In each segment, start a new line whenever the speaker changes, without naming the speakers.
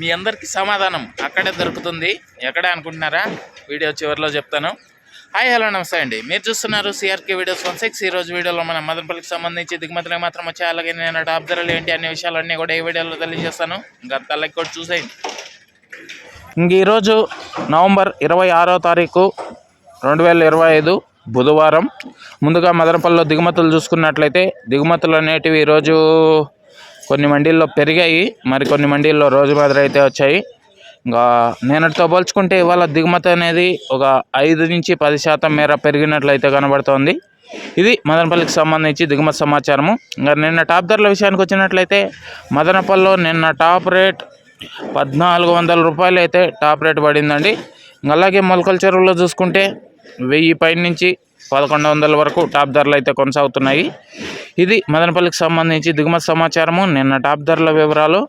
మీ అందరికీ సమాధానం అక్కడే దొరుకుతుంది. ఎక్కడే అనుకుంటున్నారా? వీడియో చివరిలో చెప్తాను. హాయ్ హలో నమస్తే అండి. మీరు చూస్తున్నారు సిఆర్కే వీడియోస్ వన్ సిక్స్ ఈ రోజు వీడియోలో మన మదనపల్లికి సంబంధించి దిగుమతులకు మాత్రం వచ్చే అలాగే నేను టాప్ ధరలు ఏంటి అనే విషయాలన్నీ కూడా ఈ వీడియోలో తెలియజేస్తాను. ఇంకా తల్లకి కూడా చూసేయండి. ఇంక ఈరోజు నవంబర్ ఇరవై ఆరో తారీఖు రెండు వేల ఇరవై ఐదు బుధవారం. ముందుగా మదనపల్లిలో దిగుమతులు చూసుకున్నట్లయితే దిగుమతులు అనేటివి ఈరోజు కొన్ని మండీల్లో పెరిగాయి. మరి కొన్ని మండీల్లో రోజు మాదిరి అయితే వచ్చాయి. ఇంకా నేనటితో పోల్చుకుంటే ఇవాళ దిగుమతి అనేది ఒక ఐదు నుంచి పది శాతం మేర పెరిగినట్లయితే కనబడుతోంది. ఇది మదనపల్లికి సంబంధించి దిగుమతి సమాచారము. ఇంకా నిన్న టాప్ ధరల విషయానికి వచ్చినట్లయితే మదనపల్లిలో నిన్న టాప్ రేట్ పద్నాలుగు వందల రూపాయలు అయితే టాప్ రేట్ పడిందండి. అలాగే మొలకల చెరువులో చూసుకుంటే వెయ్యి పైన నుంచి పదకొండు వందల వరకు టాప్ ధరలు అయితే కొనసాగుతున్నాయి. ఇది మదనపల్లికి సంబంధించి దిగుమతి సమాచారము. నిన్న టాప్ ధరల వివరాలు.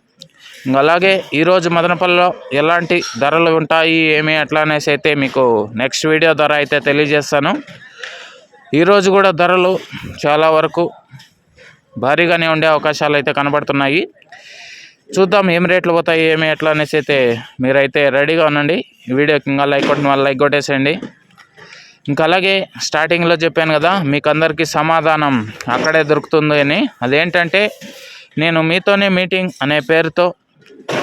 అలాగే ఈరోజు మదనపల్లిలో ఎలాంటి ధరలు ఉంటాయి ఏమి ఎట్లా అనేసి అయితే మీకు నెక్స్ట్ వీడియో ద్వారా అయితే తెలియజేస్తాను. ఈరోజు కూడా ధరలు చాలా వరకు భారీగానే ఉండే అవకాశాలు అయితే కనబడుతున్నాయి. చూద్దాం ఏం రేట్లు పోతాయి ఏమి ఎట్లా అనేసి అయితే మీరైతే రెడీగా ఉండండి. ఈ వీడియోకి ఇంకా లైక్ కొట్టిన వాళ్ళు లైక్ కొట్టేసేయండి. ఇంకా అలాగే స్టార్టింగ్లో చెప్పాను కదా మీకు అందరికీ సమాధానం అక్కడే దొరుకుతుంది అని. అదేంటంటే నేను మీతోనే మీటింగ్ అనే పేరుతో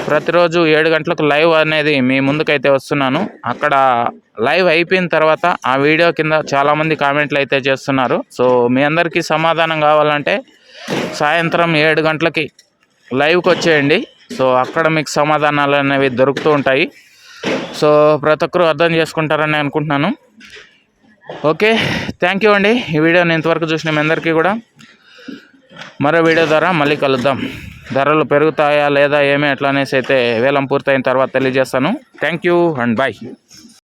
ప్రతిరోజు ఏడు గంటలకు లైవ్ అనేది మీ ముందుకైతే వస్తున్నాను. అక్కడ లైవ్ అయిపోయిన తర్వాత ఆ వీడియో కింద చాలామంది కామెంట్లు అయితే చేస్తున్నారు. సో మీ అందరికీ సమాధానం కావాలంటే సాయంత్రం ఏడు గంటలకి లైవ్కి వచ్చేయండి. సో అక్కడ మీకు సమాధానాలు అనేవి దొరుకుతూ ఉంటాయి. సో ప్రతి ఒక్కరూ అర్థం చేసుకుంటారని అనుకుంటున్నాను. ఓకే థ్యాంక్ యూ అండి. ఈ వీడియోని ఇంతవరకు చూసిన మీ అందరికీ కూడా. మరో వీడియో ద్వారా మళ్ళీ కలుద్దాం. ధరలు పెరుగుతాయా లేదా ఏమి ఎట్లా అనేసి అయితే వేలం పూర్తయిన తర్వాత తెలియజేస్తాను. Thank you and bye